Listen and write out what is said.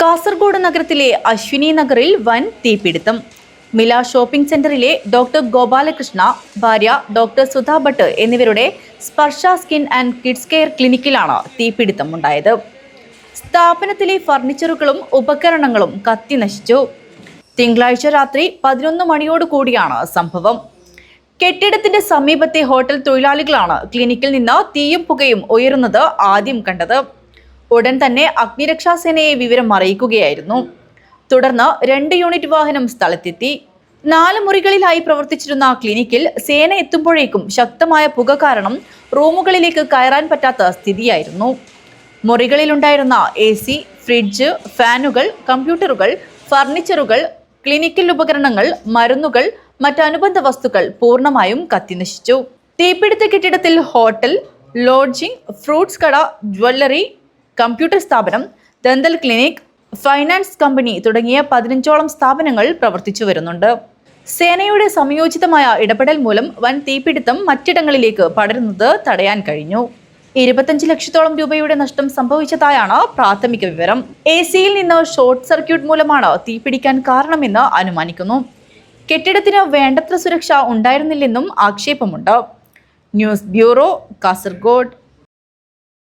കാസർഗോഡ് നഗരത്തിലെ അശ്വിനി നഗറിൽ വൻ തീപിടുത്തം. മില ഷോപ്പിംഗ് സെന്ററിലെ ഡോക്ടർ ഗോപാലകൃഷ്ണ ഭാര്യ ഡോക്ടർ സുധാ ഭട്ട് എന്നിവരുടെ Sparsha skin and kids care ക്ലിനിക്കിലാണ് തീപിടുത്തം ഉണ്ടായത് സ്ഥാപനത്തിലെ ഫർണിച്ചറുകളും ഉപകരണങ്ങളും കത്തി നശിച്ചു. തിങ്കളാഴ്ച രാത്രി പതിനൊന്ന് മണിയോട് കൂടിയാണ് സംഭവം. കെട്ടിടത്തിന്റെ സമീപത്തെ ഹോട്ടൽ തൊഴിലാളികളാണ് ക്ലിനിക്കിൽ നിന്ന് തീയും പുകയും ഉയരുന്നത് ആദ്യം കണ്ടത്. ഉടൻ തന്നെ അഗ്നിരക്ഷാസേനയെ വിവരം അറിയിക്കുകയായിരുന്നു. തുടർന്ന് രണ്ട് യൂണിറ്റ് വാഹനം സ്ഥലത്തെത്തി. നാല് മുറികളിലായി പ്രവർത്തിച്ചിരുന്ന ക്ലിനിക്കിൽ സേന എത്തുമ്പോഴേക്കും ശക്തമായ പുക കാരണം റൂമുകളിലേക്ക് കയറാൻ പറ്റാത്ത സ്ഥിതിയായിരുന്നു. മുറികളിലുണ്ടായിരുന്ന എ സി ഫ്രിഡ്ജ് ഫാനുകൾ കമ്പ്യൂട്ടറുകൾ ഫർണിച്ചറുകൾ ക്ലിനിക്കൽ ഉപകരണങ്ങൾ മരുന്നുകൾ മറ്റനുബന്ധ വസ്തുക്കൾ പൂർണമായും കത്തിനശിച്ചു. തീപിടുത്ത കെട്ടിടത്തിൽ ഹോട്ടൽ ലോഡ്ജിംഗ് ഫ്രൂട്ട്സ് കട ജ്വല്ലറി കമ്പ്യൂട്ടർ സ്ഥാപനം ദന്തൽ ക്ലിനിക് ഫൈനാൻസ് കമ്പനി തുടങ്ങിയ പതിനഞ്ചോളം സ്ഥാപനങ്ങൾ പ്രവർത്തിച്ചു വരുന്നുണ്ട്. സേനയുടെ സംയോജിതമായ ഇടപെടൽ മൂലം വൻ തീപിടുത്തം മറ്റിടങ്ങളിലേക്ക് പടരുന്നത് തടയാൻ കഴിഞ്ഞു. ഇരുപത്തഞ്ച് ലക്ഷത്തോളം രൂപയുടെ നഷ്ടം സംഭവിച്ചതായാണ് പ്രാഥമിക വിവരം. എ സിയിൽ നിന്ന് ഷോർട്ട് സർക്യൂട്ട് മൂലമാണ് തീപിടിക്കാൻ കാരണമെന്ന് അനുമാനിക്കുന്നു. കെട്ടിടത്തിന് വേണ്ടത്ര സുരക്ഷ ഉണ്ടായിരുന്നില്ലെന്നും ആക്ഷേപമുണ്ട്. News bureau Kasaragod.